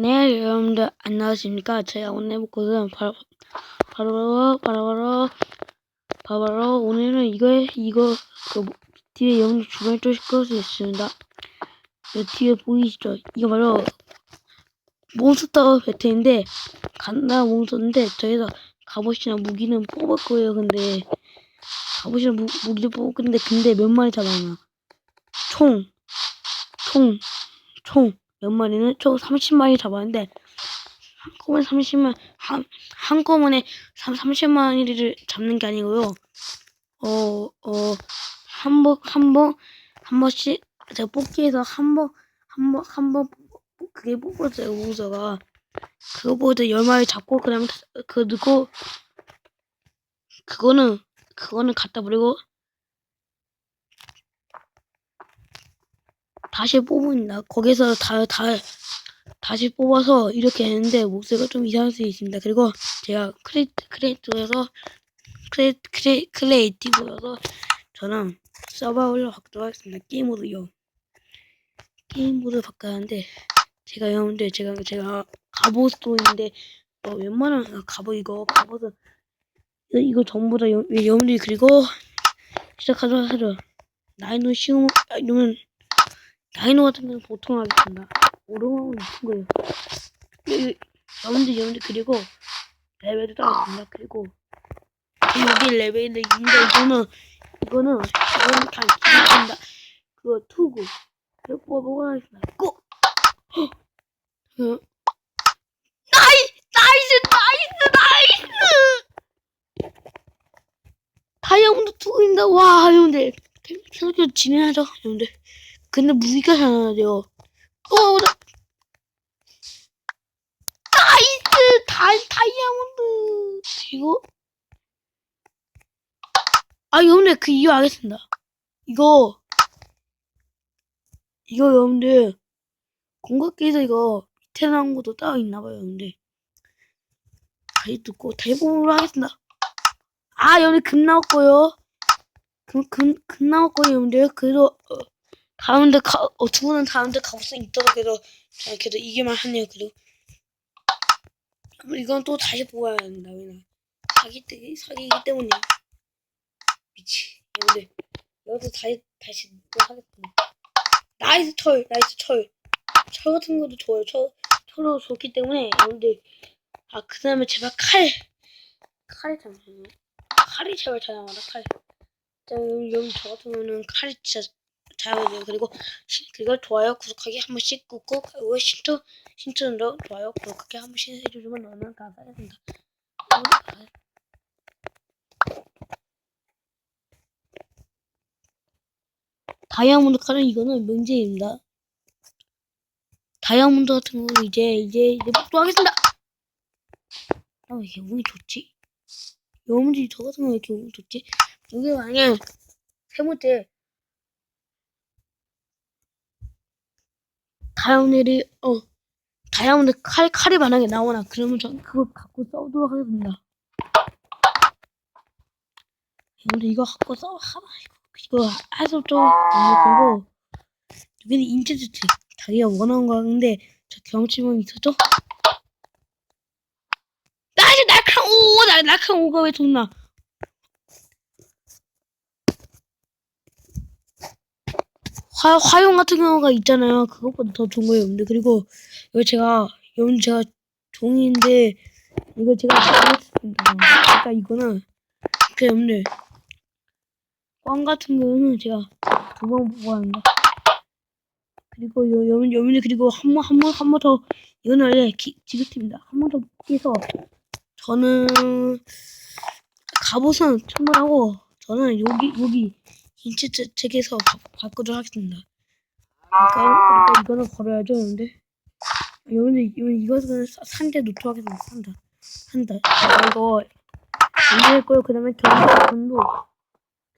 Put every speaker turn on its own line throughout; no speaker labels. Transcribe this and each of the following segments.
네, 여러분들 안녕하십니까? 제가 오늘 해볼 것은 바로 바로 바로 바로 바로 바로 오늘은 이거 이거 그 뒤에 영상 주변에 좀 것이 있습니다. 이 뒤에 보이시죠? 이거 바로 몬스터 배틀인데 간단한 몬스터인데 저기서 갑옷이나 무기는 뽑을 거예요. 근데 갑옷이나 무, 무기를 뽑을 건데 근데 몇 마리 잡아요? 총, 총, 총. 몇 마리는 총 30마리 잡았는데 한꺼번에 30만 한 한꺼번에 30마리를 잡는 게 아니고요. 어 어 한 번 한 번 한 번씩 제가 뽑기해서 한 번 한 번 한 번 그게 뽑았어요 우서가 그거 보고 10마리 잡고 그다음에 그거 넣고 그거는 그거는 갖다 버리고 다시 뽑습니다. 거기서 다, 다, 다시 뽑아서 이렇게 했는데 목소리가 좀 이상할 수 있습니다. 그리고 제가 크레이트, 크레이트여서, 크레이, 크레이, 크레이티브여서 저는 서바이벌로 바꾸도록 하겠습니다. 게임모드요. 게임모드 바꾸는데 제가 여러분들, 제가, 제가 갑옷도 있는데, 어, 웬만하면 갑옷 이거, 갑옷은, 이거, 이거 전부 다 여, 여러분들이 그리고 시작하도록 하죠. 나이는 쉬운, 아, 다이노 같은 경우는 보통 하겠습니다. 오르막은 있는 거예요. 여러분들, 여러분들, 그리고 레벨도 따라갑니다. 그리고 여기 레벨인데, 근데 이거는, 이거는, 이거는 다 기본입니다. 그거 투구. 하겠습니다. 고! 헉! 어? 나이! 나이스! 나이스! 나이스! 다이아몬드 투구입니다. 와, 여러분들. 계속 진행하죠, 여러분들. 근데 무기가 잘나야 돼요. 어, 나... 나이스! 다, 다이아몬드! 이거? 아, 여러분들, 그 이유 알겠습니다. 이거, 이거 여러분들, 공격기에서 이거 밑에 나온 것도 따로 있나봐요, 여러분들. 다시 듣고, 대부분으로 하겠습니다. 아, 여러분들, 금 나왔고요. 금, 금, 금 나왔고요, 여러분들. 그래도, 어, 가운데 가, 어, 두 분은 가볼 수 있도록 해서 저는 그래도 이기만 하네요. 그래도 이건 또 다시 뽑아야 합니다. 왜냐 사기 때 사기이기 때문에 미치. 근데 여기서 다시 다시 또 하겠습니다. 나이스 철, 나이스 철. 철 같은 것도 좋아요. 철 철로 좋기 때문에 여러분들 아 그 다음에 제발 칼 칼이 잠시만요. 칼이 제발 잘 나와라 칼. 자, 여러분 저 경우는 칼이 진짜 잘하고요. 그리고 그리고 좋아요, 구독하기 한 번씩 꾹꾹 그리고 신청 신청도 좋아요, 구독하기 한 번씩 해주시면 너무 감사하겠습니다. 다이아몬드 칼은 이거는 명제입니다. 다이아몬드 같은 거는 이제 이제 이제 또 하겠습니다. 아 왜 이렇게 운이 좋지? 여러분들이 저 같은 거 왜 이렇게 운이 좋지? 이게 만약에 세 번째 다이아몬드이 어 다이아몬드 칼 칼이 만약에 나오나 그러면 전 그걸 갖고 싸우도록 하겠습니다. 근데 이거 갖고 싸워 하나 이거 이거 해서 좀 그리고 여기는 인체주택 자기가 원하는 거 하는데 저 경치범 있었죠? 나 이제 날카로운 오, 나 날카로운 오가 왜 좋나? 화, 화용 같은 경우가 있잖아요. 그것보다 더 좋은 거예요, 여러분들. 그리고, 이거 제가, 여러분 제가 종이인데, 이거 제가 잘했습니다. 그러니까 이거는, 그, 여러분들. 꽝 같은 거는 제가 두 번 보고 합니다. 그리고, 여, 여러분, 여러분들, 그리고 한 번, 한 번, 한 번 더, 이거는 원래 기, 지급팀입니다. 한 번더 해서, 저는, 갑옷은 충분하고, 저는 여기, 여기, 인체 책에서 바꾸도록 하겠습니다. 그러니까, 그러니까 이거는 걸어야죠, 여러분들. 여러분들, 이것은 산대 놓도록 하겠습니다. 산다. 산다. 이거 인제할 거요. 그 다음에 경치본도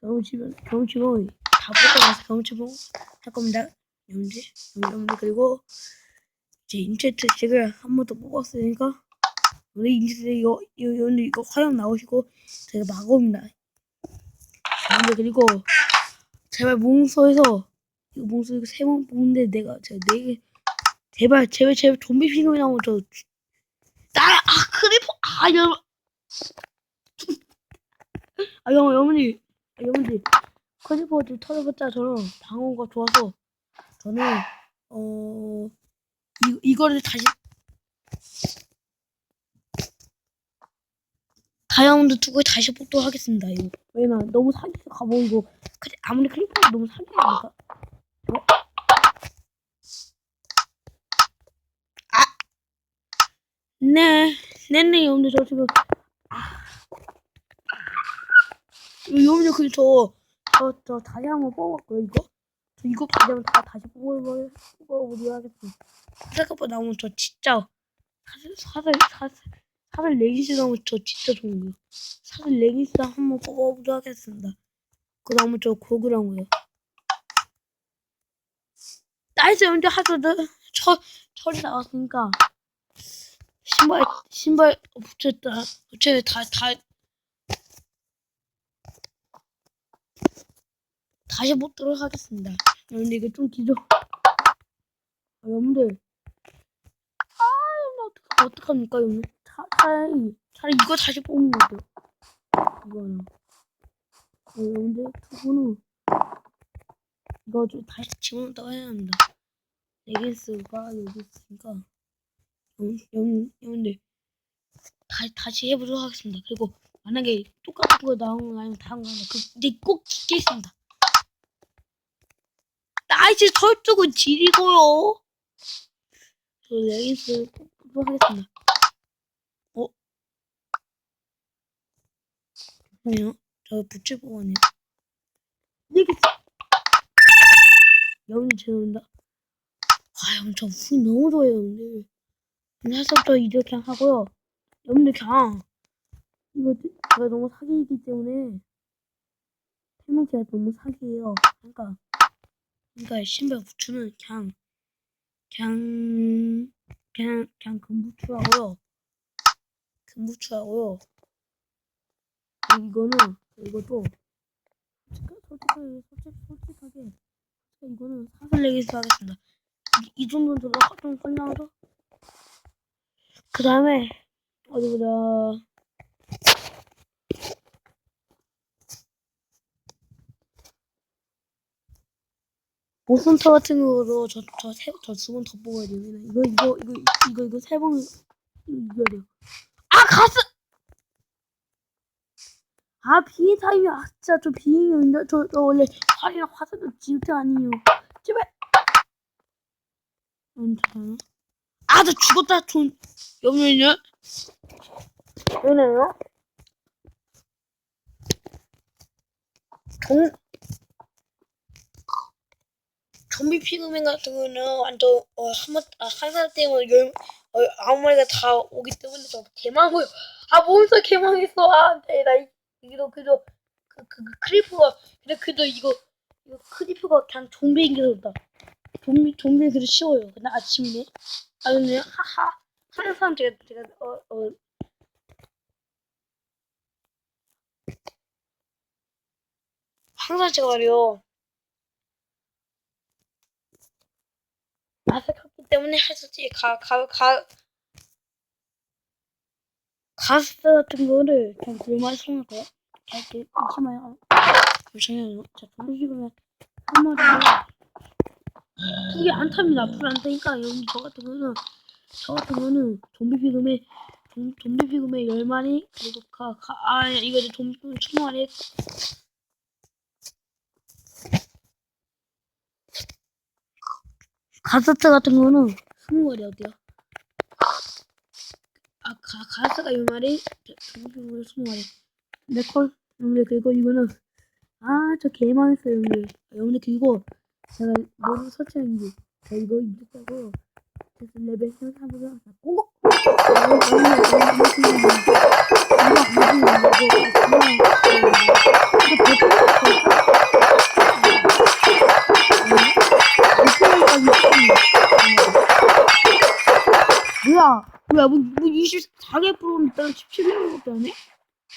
경치본, 경치본 다 뽑고 나서 경치본 할 겁니다. 여러분들, 여러분들 그리고 이제 인체 책을 한 번 더 뽑았으니까 인체 책 이거, 이거, 이거 화염 나오시고 제가 막옵니다. 그리고 제발 몽소에서 이거 몽소 이거 세번 뽑는데 내가 제가 네개 제발 제발 제발 좀비 피그이 나오면 저 나아 크리퍼 아 여러분 아 영, 어머니 아, 어머니 크리퍼 좀 터져봤자 저는 방어가 좋아서 저는 어 이, 이거를 다시 다이아몬드 두고 다시 뽑도록 하겠습니다. 이거. 왜냐 너무 사기가 가보이고 그래, 아무리 크리퍼도 너무 사기니까. 네, 네네, 여러분들, 저 지금, 아. 여러분들, 그, 저, 저, 저, 다시 뽑아볼까요, 이거? 저 이거 받으면 다 다시 뽑아보려, 하겠습니다. 생각보다 나오면 저 진짜, 사슬, 사슬, 사슬, 사슬 레기스 나오면 저 진짜 좋은 거예요. 사슬 레기스 한번 뽑아보려 하겠습니다. 그 다음에 저 고그랑고요. 나이스, 여러분들, 하도, 저, 철이 나왔으니까. 신발 신발 붙였다 붙여 다 다 다시 뽑도록 하겠습니다. 여러분들 이거 좀 기죠. 아, 여러분들 아 어떡 어떡합니까 여러분? 차, 차라리 차라리 이거 다시 뽑는 거죠. 이거는 어, 여러분들 두 분은 이거 좀 다시 집어넣었다고 해야 합니다. 레깅스가 여기 있으니까. 영, 영, 여러분들 다시 다시 해보도록 하겠습니다. 그리고 만약에 똑같은 거 나오는 거 아니면 다른 거 하면 그 이제 꼭 찍겠습니다. 나이스 저쪽은 지리고요. 저 레깅스 뽑도록 하겠습니다. 잠깐만요. 저 뽑았네요. 레깅스. 여러분들 죄송합니다. 아, 형, 저 후기 너무 좋아요, 여러분들. 해서부터 이렇게 하고요. 여러분들 그냥 이거 제가 너무 사기이기 때문에 페미지가 너무 사기예요. 그러니까 그러니까 신발 부츠는 그냥 그냥 그냥 그냥 금부츠하고요. 금부츠하고요. 이거는 이것도 솔직하- 솔직하게 솔직 솔직하게 이거는 사슬 레기스 하겠습니다. 이, 이 정도는 저도 좀 설명하죠. 그 다음에 어디 보자. 모선터 같은 거로 저 저세저두 번더 뽑아야. 왜냐면 이거 이거 이거 이거 이거 세 번 이겨야 돼요. 아 가스. 아 비행 타임이 아 진짜 저 비행이었는데 저, 저 원래 활이랑 화살도 지우태 아니에요. 제발. 음, 잠깐만. 아, 나 죽었다, 돈. 여보는요? 왜냐요? 정, 좀비 피그맨 같은 거는 완전, 어, 한 번, 아, 한 사람 때문에 열, 어, 아무 마리가 다 오기 때문에 저 개망고요. 아, 몸서 개망했어. 아, 네, 나, 이- 이거, 그래도, 그, 그, 그, 크리프가, 근데 그래도 이거, 이거 크리프가 그냥 좀비인 게 좋다. 좀비, 좀비 그래도 쉬워요. 근데 아침이네. 아 근데 하하 하는 사람 제가 제가 어 어 항상 제가 말이요 아색했기 때문에 했었지 가가 가 가스 같은 거를 좀 생각할 거야 이렇게 마요. 잠시만요. 자 정식으로 한 마리. 그게 안 탑니다. 불 안 타니까 여러분 저 같은 거는 저 같은 거는 좀비 피그의 좀, 좀비 피그의 열 마리 그리고 가, 가, 아 이거 이제 좀비 피그 천 마리. 가스트 같은 거는 스무 마리 어때요? 아 가, 가스가 좀비 피그 스무 마리 네콜 여러분들 그리고 이거는 아 저 개망했어요 여러분들 여러분들 그리고 제가 뭐를 설치한 게저 이거 이겼다고 그래서 레벨 생각해보자 꼭 뭐야 뭐, 뭐 24개 프로는 일단 17개밖에 안 해?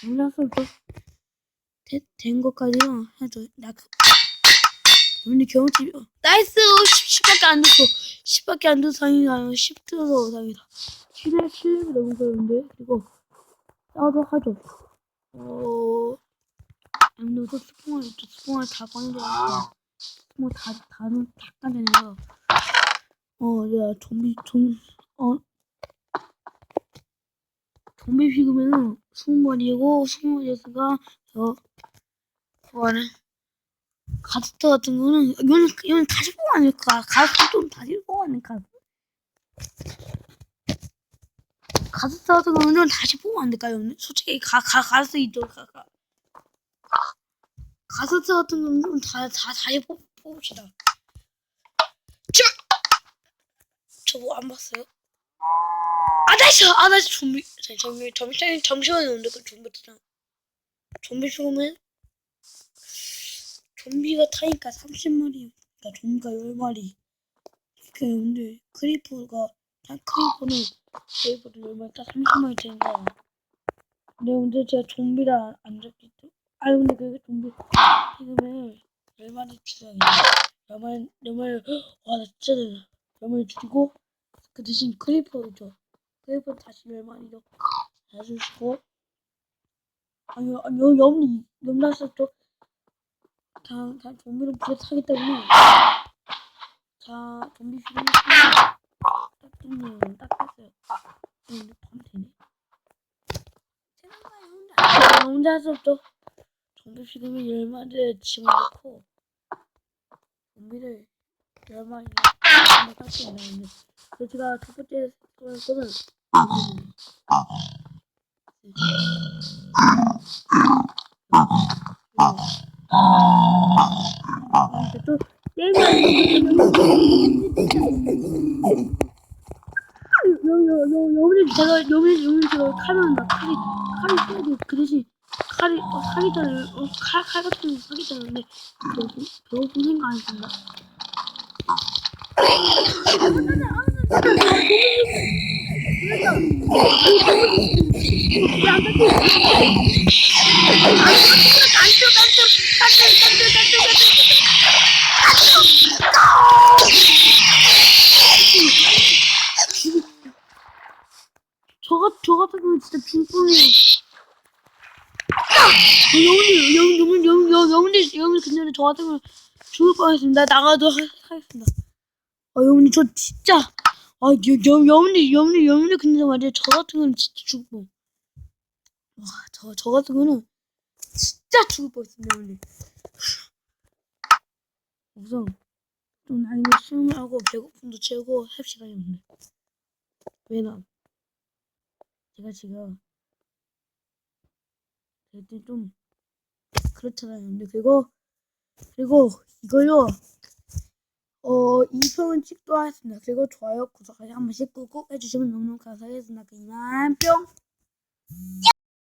몰랐어 또 된 것까지만 해도 나 그, 근데 경험치 나이스 10 밖에 안 됐어 10밖에 안 돼서 다행이다. 10 들어서 다행이다. 7에 7렙이 너무 그런데 그리고 싸우도록 하죠. 어, 아무래도 또 스폰을 또 스폰을 다 꺼내줘야 스폰 다 다는 다 까내요. 어, 야 좀비 좀 어. 좀비 피그면은 20마리고 20마리에서가 저 뭐하는 가스터 같은 거는 이건 이건 다시 뽑아 아닐까 가스터 좀 다시 뽑아 아닐까 가스터 같은 거는 좀 다시 뽑으면 안 될까요? 솔직히 가, 가, 가스 있죠 가, 가. 가스터 같은 거는 좀 다, 다, 다시 뽑, 뽑읍시다 저뭐 안 봤어요? 아다시 아다시 좀비 잠- 잠시 잠시 잠시만요 근데 그 좀비 있잖아. 좀비 죽으면 좀비가 타니까 30마리 그러니까 좀비가 10마리 그 근데 크리퍼가 딱 크리퍼는 크리퍼도 10마리 딱 30마리 되니까 근데 근데 제가 좀비라 안 잡기 때 아니 근데 그 좀비 지금은 10마리 죽여야. 돼 10마리 10마리 와나 진짜 10마리 죽이고 그 대신 크리퍼를 줘 크리퍼 다시 10마리 더 해주시고. 아니요 아니요 염리 염라셨죠 다, 다 좀비를 부탁하기 때문에 자 좀비 film을 딱 됐네요 딱 됐어요. 아 근데 밤 되네. 생각나요 혼자 아, 혼자 할 수 없죠 좀비 film을 열 마리를 집어넣고 좀비를 열마 그래서 제가 첫 번째 거는 또 여기 제가 여기 여기 제가 칼은 나 칼이 칼이 써도 그 대신 칼이 어, 사기잖아요. 어, 칼, 칼 같은. 근데 배고픈 배고픈 생각 안 든다. 저가 저 같은 진짜 빈뽕이에요. 영훈이 영훈이 영훈이 영훈이 영훈이 근데 저 같은 경우 죽을 뻔했습니다. 나가도록 하- 하겠습니다. 아 영훈이 저 진짜 아 영, 영훈이 영훈이 영훈이 근데 말이야 저 같은 경우는 진짜 죽을 뻔. 와저 저 같은 경우는 진짜 죽을 뻔했습니다 영훈이. 우선 좀 나중에 수영을 하고 배고픔도 채우고 합시다 영훈이. 왜냐 제가 지금 그때 좀 그렇잖아요. 근데 그리고 그리고 이걸요 어 2평은 찍도 하겠습니다. 그리고 좋아요 구독하기 한 번씩 꾹꾹 해주시면 너무너무 감사하겠습니다. 그냥 뿅.